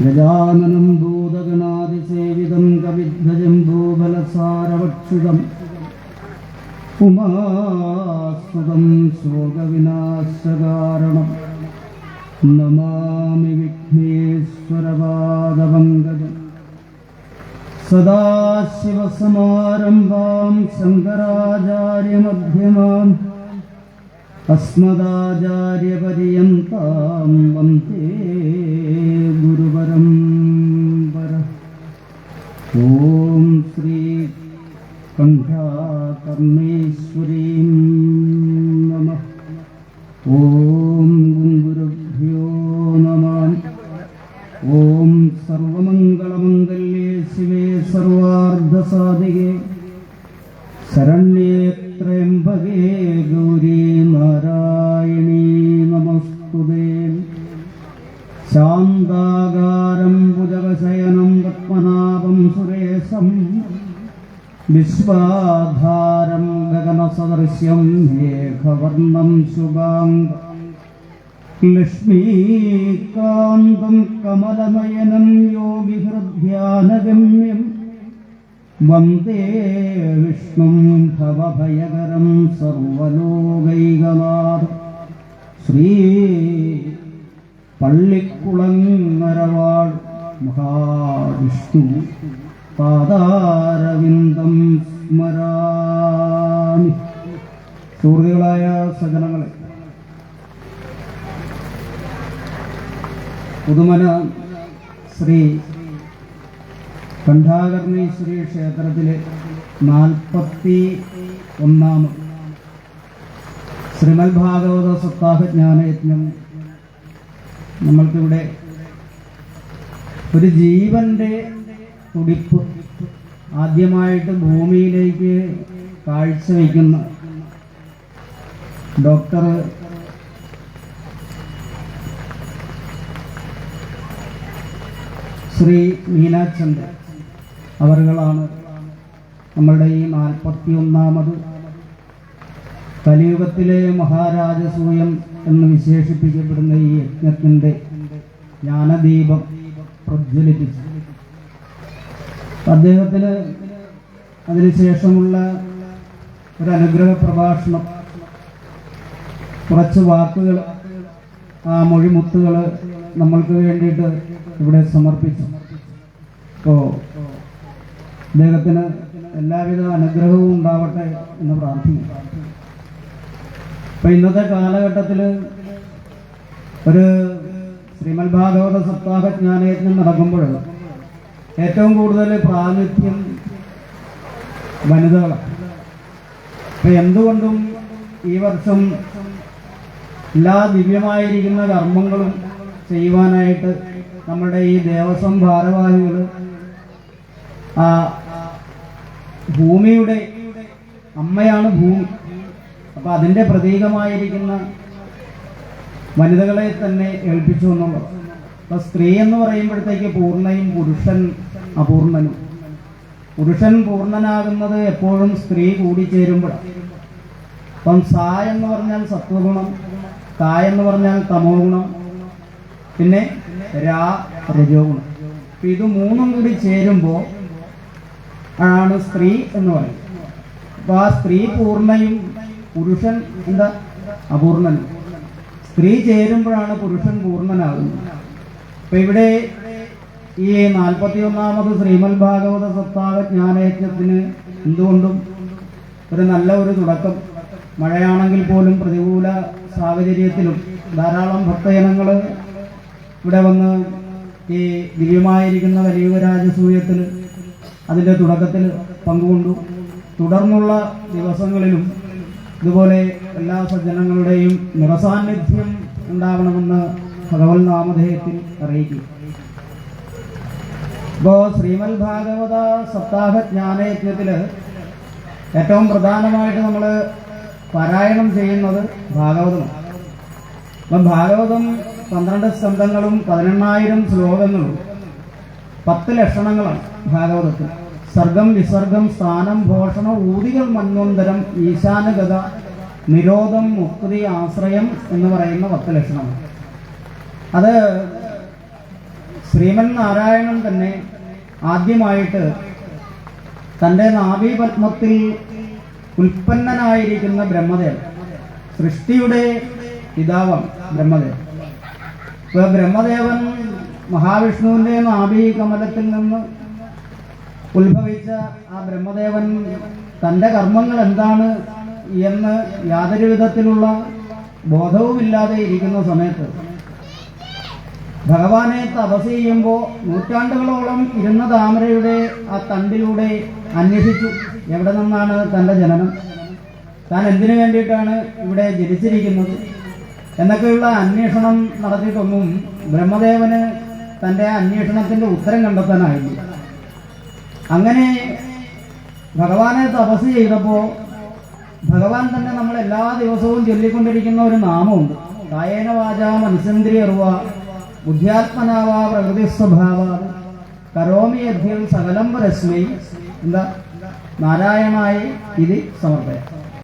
गजाननं भोदगणादिसेवितं कविध्वजं भूबलसारवक्षुदम् पुमास्तुं शोकविनाशकारणम्। नमामि विघ्नेश्वरपादवङ्गजम् सदाशिवसमारम्भां शङ्कराचार्यमध्यमाम्। अस्मदाचार्यपर्यन्तां वन्ते ॐ श्री कण्ठाकर्णेश्वरीं नमः ॐ गुरुभ्यो नमः ॐ सर्वमङ्गलमङ्गल्ये शिवे सर्वार्धसाधिके शरण्ये त्र्यम्बके गौरी नारायणी नमस्तुते शान्ताकारं विश्वाधारं गगनसदृश्यं मेघवर्णं शुभाङ्ग लक्ष्मीकान्तं कमलनयनं योगिहृद्ध्यानगम्यम् वन्दे विष्णुं भवभयकरं सर्वलोकैकनाथ ശ്രീ പള്ളിക്കുളങ്ങരവാൾ മഹാവിഷ്ണു പാദാരവിന്ദം സ്മരാമി. സുഹൃത്തുക്കളായ സജനങ്ങളെ പുതുമന ശ്രീ കണ്ഠാകർണീശ്വരി ക്ഷേത്രത്തിലെ നാൽപ്പത്തി ഒന്നാമത് ശ്രീമൽ ഭാഗവത സപ്താഹ ജ്ഞാനയജ്ഞം നമ്മൾക്കിവിടെ ഒരു ജീവന്റെ തുടിപ്പ് ആദ്യമായിട്ട് ഭൂമിയിലേക്ക് കാഴ്ചവെക്കുന്ന ഡോക്ടർ ശ്രീ മീനാചന്ദ് അവരുകളാണ് നമ്മളുടെ ഈ നാൽപ്പത്തി ഒന്നാമത് കലിയുഗത്തിലെ മഹാരാജസൂയം എന്ന് വിശേഷിപ്പിക്കപ്പെടുന്ന ഈ യജ്ഞത്തിന്റെ ജ്ഞാനദീപം പ്രജ്വലിപ്പിച്ചു. അദ്ദേഹത്തിന് അതിനുശേഷമുള്ള ഒരു അനുഗ്രഹ പ്രഭാഷണം കുറച്ച് വാക്കുകൾ ആ മൊഴിമുത്തുകൾ നമ്മൾക്ക് വേണ്ടിയിട്ട് ഇവിടെ സമർപ്പിച്ചു. അപ്പോൾ അദ്ദേഹത്തിന് എല്ലാവിധ അനുഗ്രഹവും ഉണ്ടാവട്ടെ എന്ന് പ്രാർത്ഥിക്കുന്നു. അപ്പം ഇന്നത്തെ കാലഘട്ടത്തിൽ ഒരു ശ്രീമൽ ഭാഗവത സപ്താഹ ജ്ഞാനയജ്ഞം ഏറ്റവും കൂടുതൽ പ്രാതിനിധ്യം വനിതകളാണ്. അപ്പൊ എന്തുകൊണ്ടും ഈ വർഷം എല്ലാ ദിവ്യമായിരിക്കുന്ന കർമ്മങ്ങളും ചെയ്യുവാനായിട്ട് നമ്മുടെ ഈ ദേവസ്വം ഭാരവാഹികൾ ആ ഭൂമിയുടെ അമ്മയാണ് ഭൂമി. അപ്പൊ അതിന്റെ പ്രതീകമായിരിക്കുന്ന വനിതകളെ തന്നെ ഏൽപ്പിച്ചു എന്നുള്ളത് അപ്പൊ സ്ത്രീ എന്ന് പറയുമ്പോഴത്തേക്ക് പൂർണയും പുരുഷൻ അപൂർണനും പുരുഷൻ പൂർണനാകുന്നത് എപ്പോഴും സ്ത്രീ കൂടിച്ചേരുമ്പോഴാണ് അപ്പം സാ എന്ന് പറഞ്ഞാൽ സത്വഗുണം കാ എന്ന് പറഞ്ഞാൽ തമോ ഗുണം പിന്നെ രാ രജോ ഗുണം അപ്പൊ ഇത് മൂന്നും കൂടി ചേരുമ്പോൾ ആണ് സ്ത്രീ എന്ന് പറയുന്നത്. അപ്പൊ ആ സ്ത്രീ പൂർണയും പുരുഷൻ എന്താ? അപൂർണനും സ്ത്രീ ചേരുമ്പോഴാണ് പുരുഷൻ പൂർണനാകുന്നത്. അപ്പൊ ഇവിടെ ഈ നാൽപ്പത്തി ഒന്നാമത് ശ്രീമൽ ഭാഗവത സപ്താഹ ജ്ഞാനയജ്ഞത്തിന് എന്തുകൊണ്ടും ഒരു നല്ല ഒരു തുടക്കം. മഴയാണെങ്കിൽ പോലും പ്രതികൂല സാഹചര്യത്തിലും ധാരാളം ഭക്തജനങ്ങൾ ഇവിടെ വന്ന് ഈ ദിവ്യമായിരിക്കുന്ന വലിയവരാജസൂയത്തിൽ അതിന്റെ തുടക്കത്തിൽ പങ്കുകൊണ്ടു. തുടർന്നുള്ള ദിവസങ്ങളിലും ഇതുപോലെ എല്ലാ സജ്ജനങ്ങളുടെയും നിറസാന്നിധ്യം ഉണ്ടാവണമെന്ന് ഭഗവത് നാമധേയത്തിൽ അറിയിക്കും. ഇപ്പോ ശ്രീമൽ ഭാഗവത സപ്താഹ ജ്ഞാനയജ്ഞത്തിൽ ഏറ്റവും പ്രധാനമായിട്ട് നമ്മൾ പാരായണം ചെയ്യുന്നത് ഭാഗവതമാണ്. അപ്പം ഭാഗവതം പന്ത്രണ്ട് സ്കന്ധങ്ങളും പതിനെണ്ണായിരം ശ്ലോകങ്ങളും പത്ത് ലക്ഷണങ്ങളാണ് ഭാഗവതത്തിൽ. സർഗം വിസർഗം സ്ഥാനം ഭോഷണം ഊതികൾ മന്വന്തരം ഈശാനഗത നിരോധം മുക്തി ആശ്രയം എന്ന് പറയുന്ന പത്ത് ലക്ഷണമാണ് അത് ശ്രീമൻ നാരായണൻ തന്നെ ആദ്യമായിട്ട് തന്റെ നാഭീപത്മത്തിൽ ഉൽപ്പന്നനായിരിക്കുന്ന ബ്രഹ്മദേവൻ സൃഷ്ടിയുടെ പിതാവാണ് ബ്രഹ്മദേവൻ. ഇപ്പൊ ബ്രഹ്മദേവൻ മഹാവിഷ്ണുവിന്റെ നാഭി കമലത്തിൽ നിന്ന് ഉത്ഭവിച്ച ആ ബ്രഹ്മദേവൻ തന്റെ കർമ്മങ്ങൾ എന്താണ് എന്ന് യാതൊരു വിധത്തിലുള്ള ബോധവുമില്ലാതെ ഇരിക്കുന്ന സമയത്ത് ഭഗവാനെ തപസ് ചെയ്യുമ്പോൾ നൂറ്റാണ്ടുകളോളം ഇരുന്ന താമരയുടെ ആ തണ്ടിലൂടെ അന്വേഷിച്ചു എവിടെ നിന്നാണ് തന്റെ ജനനം. താൻ എന്തിനു വേണ്ടിയിട്ടാണ് ഇവിടെ ജനിച്ചിരിക്കുന്നത്? എന്നൊക്കെയുള്ള അന്വേഷണം നടത്തിയിട്ടൊന്നും ബ്രഹ്മദേവന് തന്റെ അന്വേഷണത്തിന്റെ ഉത്തരം കണ്ടെത്താനായില്ല. അങ്ങനെ ഭഗവാനെ തപസ് ചെയ്തപ്പോൾ ഭഗവാൻ തന്നെ നമ്മൾ എല്ലാ ദിവസവും ചൊല്ലിക്കൊണ്ടിരിക്കുന്ന ഒരു നാമമുണ്ട്. കായേന വാച മനുസന്ദ്രി അറിവ ബുദ്ധ്യാത്മനാവ പ്രകൃതി സ്വഭാവ. കരോമി യദ്ധ്യം സകലം രശ്മി എന്താ? നാരായണായി ഇത് സമർപ്പയ.